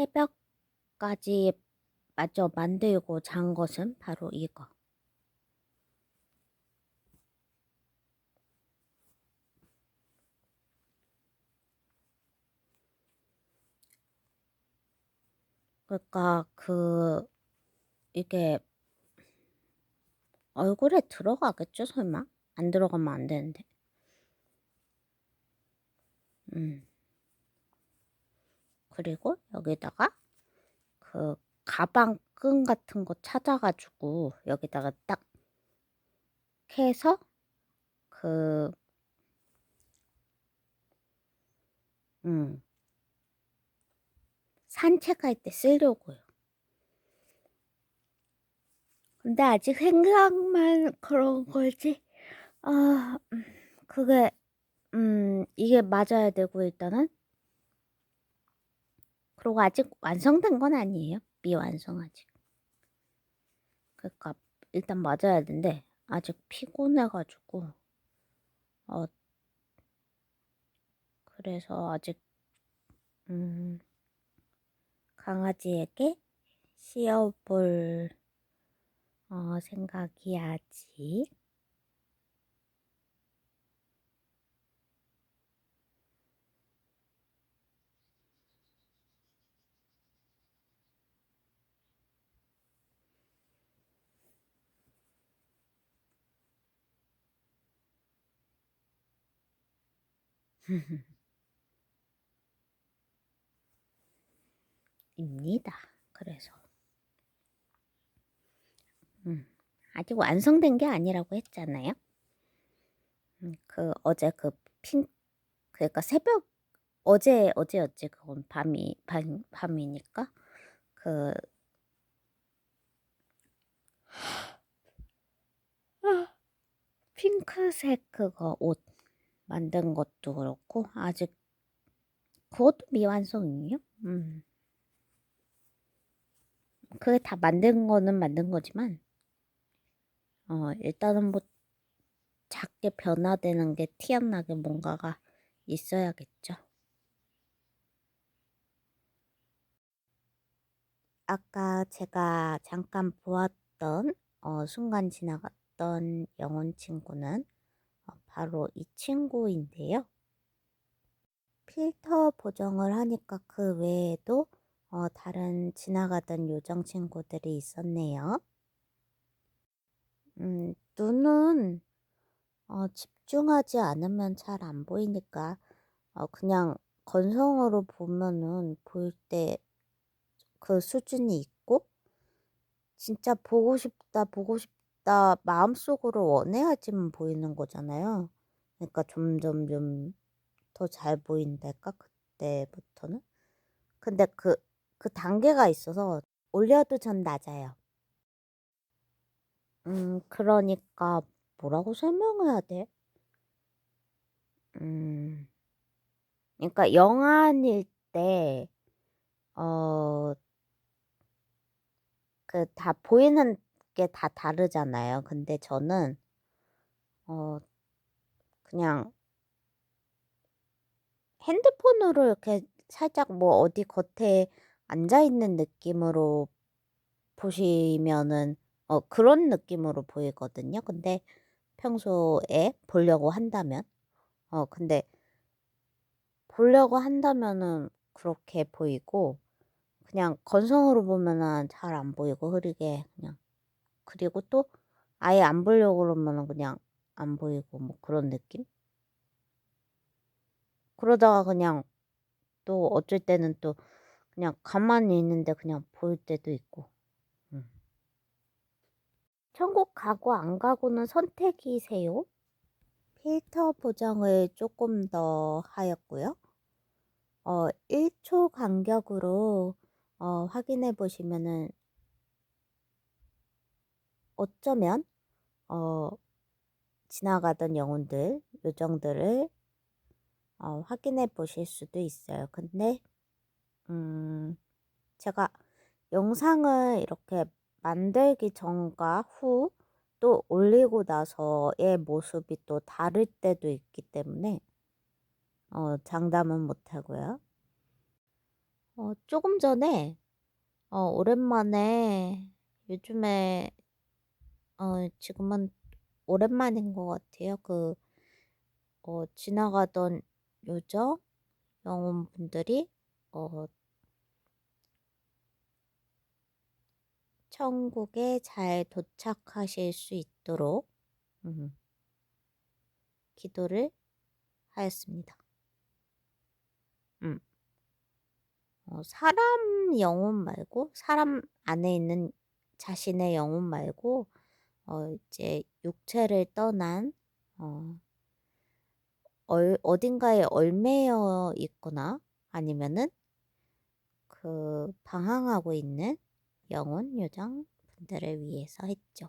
새벽까지 마저 만들고 잔 것은 바로 이거. 그러니까 그 이게 얼굴에 들어가겠죠, 설마? 안 들어가면 안 되는데. 음. 그리고 여기다가 그 가방 끈 같은 거 찾아가지고 여기다가 딱 해서 그, 음, 산책할 때 쓰려고요. 근데 아직 생각만 그런 거지. 아, 음, 그게, 음, 이게 맞아야 되고, 일단은. 그리고 아직 완성된 건 아니에요. 미완성 아직. 그러니까, 일단 맞아야 되는데, 아직 피곤해가지고, 어, 그래서 아직, 음, 강아지에게 씌워볼, 어, 생각이야지. 입니다. 그래서 음, 아직 완성된 게 아니라고 했잖아요. 음, 그 어제 그 핑, 그러니까 새벽 어제 어제였지 그건 밤이 밤 밤이니까 그 핑크색 그거 옷 만든 것도 그렇고 아직 그것도 미완성이에요. 음. 그게 다 만든 거는 만든 거지만 어 일단은 뭐 작게 변화되는 게 티 안 나게 뭔가가 있어야겠죠. 아까 제가 잠깐 보았던 어, 순간 지나갔던 영혼 친구는 어, 바로 이 친구인데요. 필터 보정을 하니까 그 외에도 어, 다른 지나가던 요정 친구들이 있었네요. 음, 눈은 어, 집중하지 않으면 잘 안 보이니까 어, 그냥 건성으로 보면은 보일 때 그 수준이 있고 진짜 보고 싶다 보고 싶다 마음속으로 원해야지만 보이는 거잖아요. 그러니까 점점 좀 더 잘 보인달까 그때부터는 근데 그, 그 단계가 있어서 올려도 전 낮아요. 음, 그러니까 뭐라고 설명해야 돼? 음, 그러니까 영안일 때, 어, 그 다 보이는 게다 다르잖아요. 근데 저는, 어, 그냥 핸드폰으로 이렇게 살짝 뭐 어디 겉에 앉아 있는 느낌으로 보시면은, 어, 그런 느낌으로 보이거든요. 근데 평소에 보려고 한다면, 어, 근데 보려고 한다면은 그렇게 보이고, 그냥 건성으로 보면은 잘 안 보이고 흐리게 그냥. 그리고 또 아예 안 보려고 그러면은 그냥 안 보이고 뭐 그런 느낌? 그러다가 그냥 또 어쩔 때는 또 그냥 가만히 있는데 그냥 보일 때도 있고. 음. 천국 가고 안 가고는 선택이세요. 필터 보정을 조금 더 하였고요. 어, 1초 간격으로 어, 확인해 보시면은 어쩌면 어, 지나가던 영혼들, 요정들을 어, 확인해 보실 수도 있어요. 근데 음, 제가 영상을 이렇게 만들기 전과 후 또 올리고 나서의 모습이 또 다를 때도 있기 때문에 어, 장담은 못하고요. 어 조금 전에 어 오랜만에 요즘에 어 지금은 오랜만인 것 같아요. 그 어 지나가던 요정 영혼분들이 어 천국에 잘 도착하실 수 있도록 음 기도를 하였습니다. 음. 어 사람 영혼 말고 사람 안에 있는 자신의 영혼 말고 어 이제 육체를 떠난 어 얼 어딘가에 얽매여 있거나 아니면은 그 방황하고 있는 영혼 요정 분들을 위해서 했죠.